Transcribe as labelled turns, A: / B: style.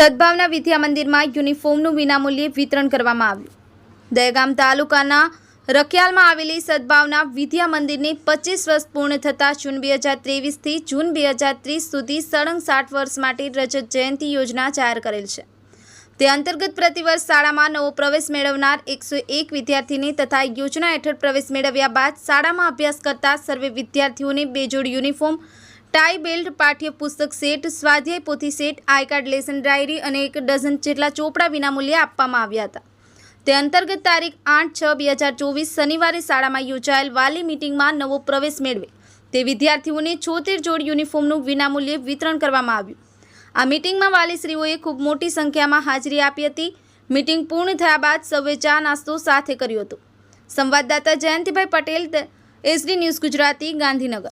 A: સદભાવના વિદ્યા મંદિરમાં યુનિફોર્મનું વિનામૂલ્યે વિતરણ કરવામાં આવ્યું. દહેગામ તાલુકાના રખિયાલમાં આવેલી સદભાવના વિદ્યા મંદિરની પચીસ વર્ષ પૂર્ણ થતાં જૂન બે હજાર ત્રેવીસથી જૂન બે હજાર ત્રીસ સુધી સળંગ સાઠ વર્ષ માટે રજત જયંતિ યોજના જાહેર કરેલ છે. તે અંતર્ગત પ્રતિવર્ષ શાળામાં નવો પ્રવેશ મેળવનાર એકસો એક વિદ્યાર્થીને તથા યોજના હેઠળ પ્રવેશ મેળવ્યા બાદ શાળામાં અભ્યાસ કરતા સર્વે વિદ્યાર્થીઓને બે જોડ યુનિફોર્મ ટાઈ બેલ્ટ પાઠ્યપુસ્તક સેટ, સ્વાધ્યાય પોથી set, I card lesson diary અને એક ડઝન જેટલા ચોપડા વિનામૂલ્યે આપવામાં આવ્યા હતા. તે અંતર્ગત તારીખ આઠ છ બે હજાર ચોવીસ શનિવારે શાળામાં યોજાયેલ વાલી મિટિંગમાં નવો પ્રવેશ મેળવે. તે વિદ્યાર્થીઓને છોતેર જોડ યુનિફોર્મનું વિનામૂલ્યે વિતરણ કરવામાં આવ્યું. આ મિટિંગમાં વાલીશ્રીઓએ ખૂબ મોટી સંખ્યામાં હાજરી આપી હતી. મિટિંગ પૂર્ણ થયા બાદ સૌએ ચા નાસ્તો સાથે કર્યો હતો. સંવાદદાતા જયંતિભાઈ પટેલ, એસડી ન્યૂઝ ગુજરાતી, ગાંધીનગર.